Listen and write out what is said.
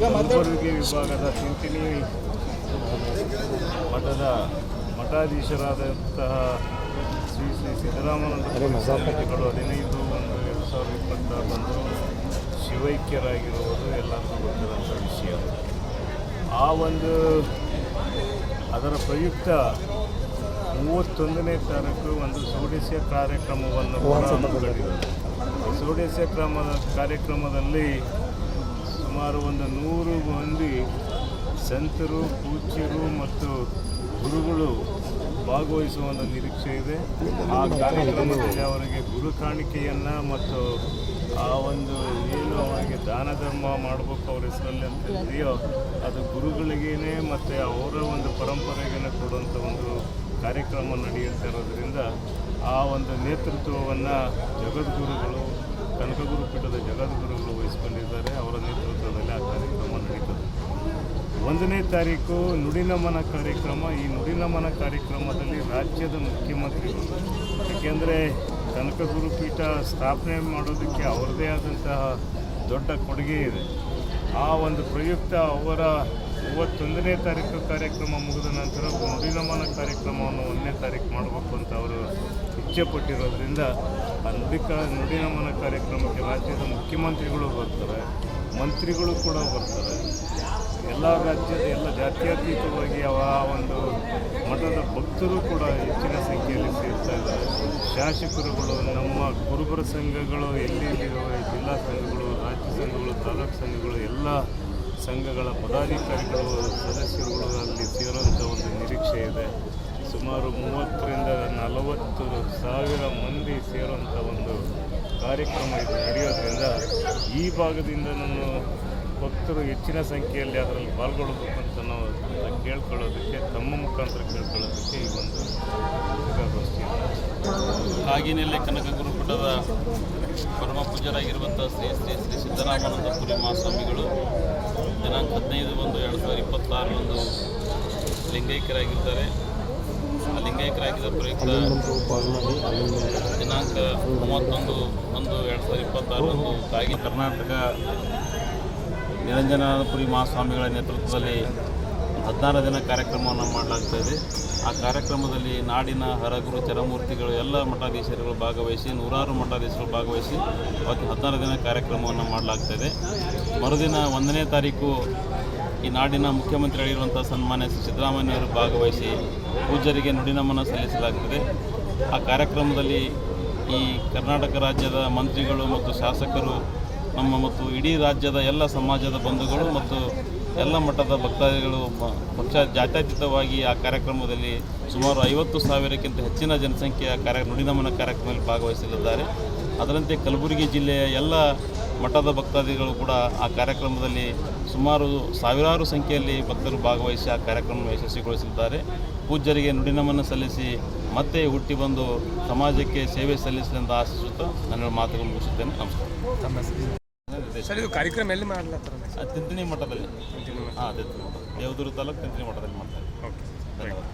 ಕಲಬುರಗಿ ವಿಭಾಗದ ಚಿಂತಿನಿ ಮಠದ ಮಠಾಧೀಶರಾದಂತಹ ಶ್ರೀ ಶ್ರೀ ಸಿದ್ದರಾಮನಂದ ಸ್ವಾಮೀಜಿಗಳು ಹದಿನೈದು ಒಂದು ಎರಡು ಸಾವಿರದ ಇಪ್ಪತ್ತಾರರಂದು ಶಿವೈಕ್ಯರಾಗಿರುವುದು ಎಲ್ಲರಿಗೂ ಗೊತ್ತಿರುವಂಥ ವಿಷಯ. ಆ ಒಂದು ಅದರ ಪ್ರಯುಕ್ತ ಮೂವತ್ತೊಂದನೇ ತಾರೀಕು ಒಂದು ಸೋಡಿಸಿಯ ಕಾರ್ಯಕ್ರಮವನ್ನು ಕೂಡ ಸೋಡಿಸ್ಯ ಕ್ರಮದ ಕಾರ್ಯಕ್ರಮದಲ್ಲಿ ಸುಮಾರು ಒಂದು ನೂರು ಮಂದಿ ಸಂತರು, ಪೂಜ್ಯರು ಮತ್ತು ಗುರುಗಳು ಭಾಗವಹಿಸುವ ಒಂದು ನಿರೀಕ್ಷೆ ಇದೆ. ಆ ಕಾರ್ಯಕ್ರಮದಲ್ಲಿ ಅವರಿಗೆ ಗುರು ಕಾಣಿಕೆಯನ್ನು ಮತ್ತು ಆ ಒಂದು ಏನು ಅವರಿಗೆ ದಾನ ಧರ್ಮ ಮಾಡಬೇಕು ಅವ್ರ ಹೆಸರಲ್ಲಿ ಅಂತ ಇದೆಯೋ ಅದು ಗುರುಗಳಿಗೇನೆ ಮತ್ತು ಅವರ ಒಂದು ಪರಂಪರೆಗೇನೆ ಕೊಡುವಂಥ ಒಂದು ಕಾರ್ಯಕ್ರಮ ನಡೆಯುತ್ತಿರೋದ್ರಿಂದ ಆ ಒಂದು ನೇತೃತ್ವವನ್ನು ಜಗದ್ಗುರುಗಳು ಕನಕಗುರು ಪೀಠದ ಜಗದ್ಗುರುಗಳು ವಹಿಸಿಕೊಂಡಿದ್ದಾರೆ. ಅವರ ನೇತೃತ್ವದಲ್ಲಿ ಆ ಕಾರ್ಯಕ್ರಮ ನಡೀತದೆ. ಒಂದನೇ ತಾರೀಕು ನುಡಿನಮನ ಕಾರ್ಯಕ್ರಮ. ಈ ನುಡಿನಮನ ಕಾರ್ಯಕ್ರಮದಲ್ಲಿ ರಾಜ್ಯದ ಮುಖ್ಯಮಂತ್ರಿಗಳು ಏಕೆಂದರೆ ಕನಕಗುರು ಪೀಠ ಸ್ಥಾಪನೆ ಮಾಡೋದಕ್ಕೆ ಅವರದೇ ಆದಂತಹ ದೊಡ್ಡ ಕೊಡುಗೆ ಇದೆ. ಆ ಒಂದು ಪ್ರಯುಕ್ತ ಅವರ ಮೂವತ್ತೊಂದನೇ ತಾರೀಕು ಕಾರ್ಯಕ್ರಮ ಮುಗಿದ ನಂತರ ನುಡಿನಮನ ಕಾರ್ಯಕ್ರಮವನ್ನು ಒಂದನೇ ತಾರೀಕು ಮಾಡಬೇಕು ಅಂತ ಅವರು ಇಚ್ಛೆ ಪಟ್ಟಿರೋದ್ರಿಂದ ಆ ನುಡಿ ಕ ನುಡಿನಮನ ಕಾರ್ಯಕ್ರಮಕ್ಕೆ ರಾಜ್ಯದ ಮುಖ್ಯಮಂತ್ರಿಗಳು ಬರ್ತಾರೆ, ಮಂತ್ರಿಗಳು ಕೂಡ ಬರ್ತಾರೆ. ಎಲ್ಲ ರಾಜ್ಯದ, ಎಲ್ಲ ಜಾತ್ಯತೀತವಾಗಿ ಅವ ಒಂದು ಮಠದ ಭಕ್ತರು ಕೂಡ ಹೆಚ್ಚಿನ ಸಂಖ್ಯೆಯಲ್ಲಿ ಸೇರ್ತಾ ಇದ್ದಾರೆ. ಶಾಸಕರುಗಳು, ನಮ್ಮ ಕುರುಬರ ಸಂಘಗಳು, ಎಲ್ಲಿ ಜಿಲ್ಲಾ ಸಂಘಗಳು, ರಾಜ್ಯ ಸಂಘಗಳು, ತಾಲೂಕು ಸಂಘಗಳು, ಎಲ್ಲ ಸಂಘಗಳ ಪದಾಧಿಕಾರಿಗಳು ಸದಸ್ಯರುಗಳು ಅಲ್ಲಿ ಸೇರುವಂಥ ಒಂದು ನಿರೀಕ್ಷೆ ಇದೆ. ಸುಮಾರು ಮೂವತ್ತರಿಂದ ನಲವತ್ತು ಸಾವಿರ ಮಂದಿ ಸೇರುವಂಥ ಒಂದು ಕಾರ್ಯಕ್ರಮ ಇದು ನಡೆಯೋದ್ರಿಂದ ಈ ಭಾಗದಿಂದ ನಾನು ಭಕ್ತರು ಹೆಚ್ಚಿನ ಸಂಖ್ಯೆಯಲ್ಲಿ ಅದರಲ್ಲಿ ಪಾಲ್ಗೊಳ್ಳಬೇಕು ಅಂತ ನಾವು ಕೇಳ್ಕೊಳ್ಳೋದಕ್ಕೆ, ತಮ್ಮ ಮುಖಾಂತರ ಕೇಳ್ಕೊಳ್ಳೋದಕ್ಕೆ ಈ ಒಂದು ಪತ್ರಿಕಾಗೋಷ್ಠಿ ಕಾಗಿನೆಲೆ ಕನಕ ಗುರುಪೀಠದ ಪರಮ ಪೂಜರಾಗಿರುವಂಥ ಶ್ರೀ ಶ್ರೀ ಶ್ರೀ ಸಿದ್ದರಾಮಾನಂದ ಪುರಿ ಮಹಾಸ್ವಾಮಿಗಳು ದಿನಾಂಕ ಹದಿನೈದು ಒಂದು ಎರಡು ಸಾವಿರದ ಇಪ್ಪತ್ತಾರರಂದು ಲಿಂಗೈಕ್ಯರಾಗಿದ್ದಾರೆ. ಆ ಲಿಂಗೈಕ್ಯರಾಗಿದ್ದ ಪ್ರಯುಕ್ತ ದಿನಾಂಕ ಮೂವತ್ತೊಂದು ಒಂದು ಎರಡು ಸಾವಿರದ ಇಪ್ಪತ್ತಾರರಂದು ಕಾಗಿ ಕರ್ನಾಟಕ ನಿರಂಜನಾನಪುರಿ ಮಹಾಸ್ವಾಮಿಗಳ ನೇತೃತ್ವದಲ್ಲಿ ಹದಿನಾರು ದಿನ ಕಾರ್ಯಕ್ರಮವನ್ನು ಮಾಡಲಾಗ್ತಾ ಇದೆ. ಆ ಕಾರ್ಯಕ್ರಮದಲ್ಲಿ ನಾಡಿನ ಹರಗುರು, ಚರಮೂರ್ತಿಗಳು, ಎಲ್ಲ ಮಠಾಧೀಶರುಗಳು ಭಾಗವಹಿಸಿ, ನೂರಾರು ಮಠಾಧೀಶರು ಭಾಗವಹಿಸಿ ಅವತ್ತು ಹದಿನಾರು ದಿನ ಕಾರ್ಯಕ್ರಮವನ್ನು ಮಾಡಲಾಗ್ತಾ ಇದೆ. ಮರುದಿನ ಒಂದನೇ ತಾರೀಕು ಈ ನಾಡಿನ ಮುಖ್ಯಮಂತ್ರಿಗಳಿರುವಂಥ ಸನ್ಮಾನ್ಯ ಸಿದ್ದರಾಮಯ್ಯವರು ಭಾಗವಹಿಸಿ ಪೂಜರಿಗೆ ನುಡಿನಮನ ಸಲ್ಲಿಸಲಾಗ್ತದೆ. ಆ ಕಾರ್ಯಕ್ರಮದಲ್ಲಿ ಈ ಕರ್ನಾಟಕ ರಾಜ್ಯದ ಮಂತ್ರಿಗಳು ಮತ್ತು ಶಾಸಕರು, ನಮ್ಮ ಮತ್ತು ಇಡೀ ರಾಜ್ಯದ ಎಲ್ಲ ಸಮಾಜದ ಬಂಧುಗಳು ಮತ್ತು ಎಲ್ಲ ಮಟ್ಟದ ಭಕ್ತಾದಿಗಳು ಪಕ್ಷ ಜಾತ್ಯತೀತವಾಗಿ ಆ ಕಾರ್ಯಕ್ರಮದಲ್ಲಿ ಸುಮಾರು ಐವತ್ತು ಸಾವಿರಕ್ಕಿಂತ ಹೆಚ್ಚಿನ ಜನಸಂಖ್ಯೆಯ ಕಾರ್ಯ, ನುಡಿನಮನ ಕಾರ್ಯಕ್ರಮದಲ್ಲಿ ಭಾಗವಹಿಸಲಿದ್ದಾರೆ. ಅದರಂತೆ ಕಲಬುರಗಿ ಜಿಲ್ಲೆಯ ಎಲ್ಲ ಮಠದ ಭಕ್ತಾದಿಗಳು ಕೂಡ ಆ ಕಾರ್ಯಕ್ರಮದಲ್ಲಿ ಸುಮಾರು ಸಾವಿರಾರು ಸಂಖ್ಯೆಯಲ್ಲಿ ಭಕ್ತರು ಭಾಗವಹಿಸಿ ಆ ಕಾರ್ಯಕ್ರಮ ಯಶಸ್ವಿಗೊಳಿಸಿದ್ದಾರೆ ಪೂಜ್ಯರಿಗೆ ನುಡಿನಮನ ಸಲ್ಲಿಸಿ ಮತ್ತೆ ಹುಟ್ಟಿ ಬಂದು ಸಮಾಜಕ್ಕೆ ಸೇವೆ ಸಲ್ಲಿಸಲಿ ಅಂತ ಆಶಿಸುತ್ತಾ ನನ್ನ ಮಾತುಗಳು ಮುಗಿಸುತ್ತೇನೆ. ನಮಸ್ಕಾರ. ಸರ್ ಇದು ಕಾರ್ಯಕ್ರಮ ಎಲ್ಲಿ ಮಾಡ್ಲತ್ತಾರ ಅದು ತಿಂತಿನಿ ಮಠದಲ್ಲಿ. ಹಾಂ ತಿಂತಿನಿ ಮಠ. ದೇವದುರ್ಗ ತಾಲೂಕು ತಿಂತಿನಿ ಮಠದಲ್ಲಿ ಮಾಡ್ತಾರೆ. ಓಕೆ ಧನ್ಯವಾದ.